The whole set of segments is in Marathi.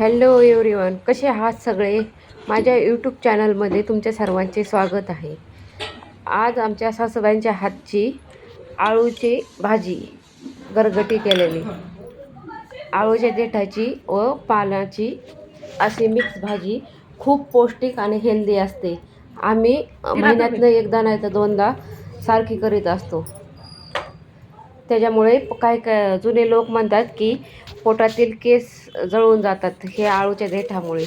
हॅलो एव्हरीवन कसे आहात सगळे? माझ्या यूट्यूब चॅनलमध्ये तुमच्या सर्वांचे स्वागत आहे. आज आमच्या सासूबाईंच्या हातची आळूची भाजी गरगटी केलेली. आळूच्या देठाची व पानाची अशी मिक्स भाजी खूप पौष्टिक आणि हेल्दी असते. आम्ही महिन्यातनं एकदा नाही तर दोनदा सारखी करीत असतो. त्याच्यामुळे काय काय जुने लोक म्हणतात की पोटातील केस जळून जातात हे आळूच्या देठामुळे.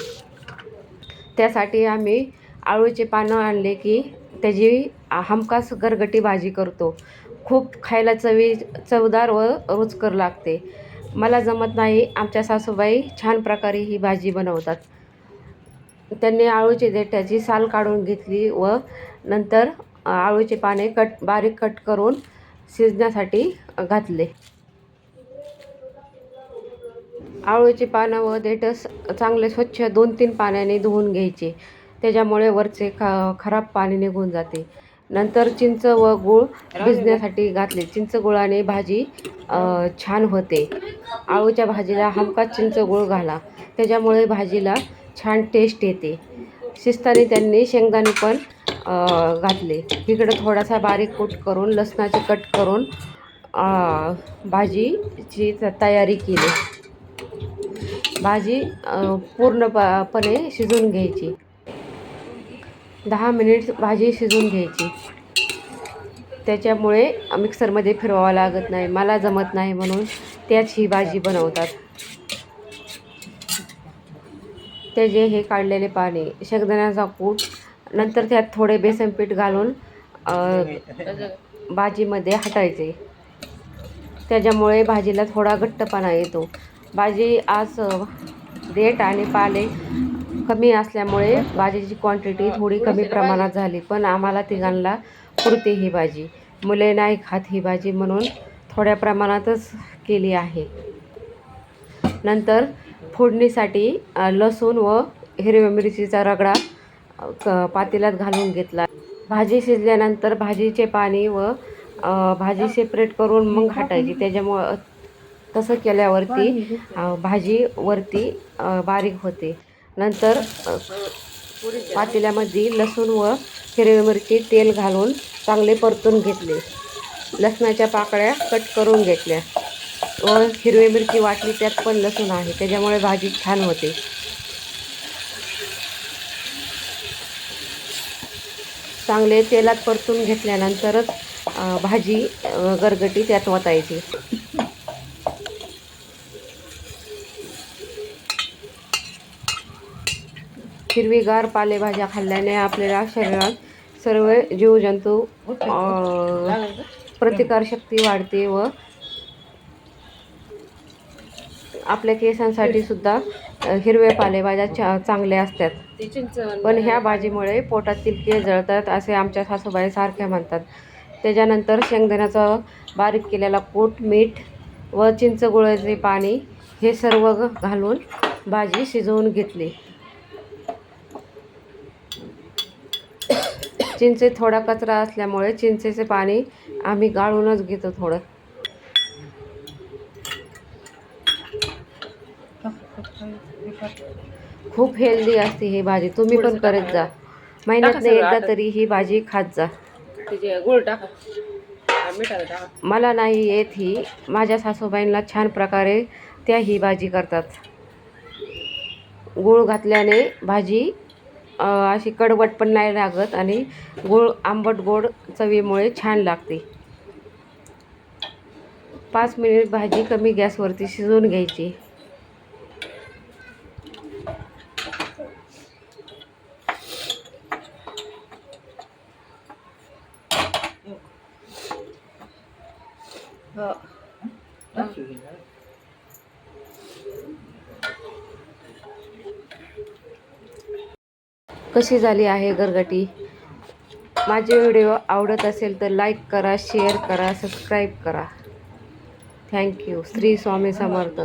त्यासाठी आम्ही आळूचे पानं आणले की त्याची हमखास गरगटी भाजी करतो. खूप खायला चवी चवदार व रुचकर लागते. मला जमत नाही आमच्या सासूबाई छान प्रकारे ही भाजी बनवतात. त्यांनी आळूचे देठाची साल काढून घेतली व नंतर आळूचे पाने कट बारीक कट करून शिजण्यासाठी घातले. आळूची पानं व देठ चांगले स्वच्छ दोन तीन पाण्याने धुवून घ्यायचे. त्याच्यामुळे वरचे ख खराब पाणी निघून जाते. नंतर चिंच व गूळ भिजण्यासाठी घातले. चिंच गुळाने भाजी छान होते. आळूच्या भाजीला हमखास चिंच गूळ घाला. त्याच्यामुळे भाजीला छान टेस्ट येते. शिस्ताने त्यांनी शेंगदाणे पण घातले. इकडं थोडासा बारीक कूट करून लसणाचे कट करून भाजीची त- तयारी केली. भाजी पूर्णपणे शिजून घ्यायची. दहा मिनिट भाजी शिजून घ्यायची. त्याच्यामुळे मिक्सरमध्ये फिरवावं लागत नाही मला जमत नाही म्हणून त्याच ही भाजी बनवतात. त्याचे हे काढलेले पाणी शेंगदाण्याचा कूट नंतर त्यात थोडे बेसन पीठ घालून भाजीमध्ये हटायचे. त्याच्यामुळे भाजीला थोडा घट्टपणा येतो. भाजी आज देठ आणि पाले कमी असल्यामुळे भाजीची क्वांटिटी थोडी कमी प्रमाणात झाली. पण आम्हाला तिघांना पुरते ही भाजी. मुले नाही खात ही भाजी म्हणून थोड्या प्रमाणातच केली आहे. नंतर फोडणीसाठी लसूण व हिरव्या मिरचीचा रगडा पातेल्यात घालून घेतला. भाजी शिजल्यानंतर भाजीचे पाणी व भाजी सेपरेट करून मग घाटायची. त्याच्यामुळं तसं केल्यावरती भाजी वरती बारीक होते. नंतर पातेल्यामध्ये लसूण व हिरवी मिरची तेल घालून चांगले परतून घेतले. लसणाच्या पाकळ्या कट करून घेतल्या. व हिरवी मिरची वाटली त्यात पण लसूण आहे. त्याच्यामुळे भाजी छान होते. चांगले तेलात परतून घेतल्यानंतरच भाजी गरगटी त्यात ओतायची हिरवीगार पालेभाज्या खाल्ल्याने आपल्याला शरीरात सर्व जीवजंतू प्रतिकारशक्ती वाढते व आपल्या केसांसाठी सुद्धा हिरव्या पालेभाज्या चा चांगल्या असतात. पण ह्या भाजीमुळे पोटातील केस जळतात असे आमच्या सासूबाई सारख्या म्हणतात. त्याच्यानंतर शेंगदाण्याचा बारीक केलेला कूट मीठ व चिंच गुळाचे पाणी हे सर्व घालून भाजी शिजवून घेतली. चिंचेत थोडा कचरा असल्यामुळे चिंचेचे पाणी आम्ही गाळूनच घेतो थोडं. खूप हेल्दी असते ही भाजी. तुम्ही पण करत जा. महिन्यातनं एकदा तरी ही भाजी खात जा. गुळ टाका. मला नाही येत ही. माझ्या सासूबाईंना छान प्रकारे त्या ही भाजी करतात. गूळ घातल्याने भाजी अशी कडवट पण नाही लागत आणि गूळ आंबट गोड चवीमुळे छान लागते. पाच मिनिट भाजी कमी गॅसवरती शिजवून घ्यायची. कशी झाली आहे गरगटी माझे व्हिडिओ आवडत असेल तर लाईक करा शेअर करा सबस्क्राईब करा. Thank you Shri Swami Samarth.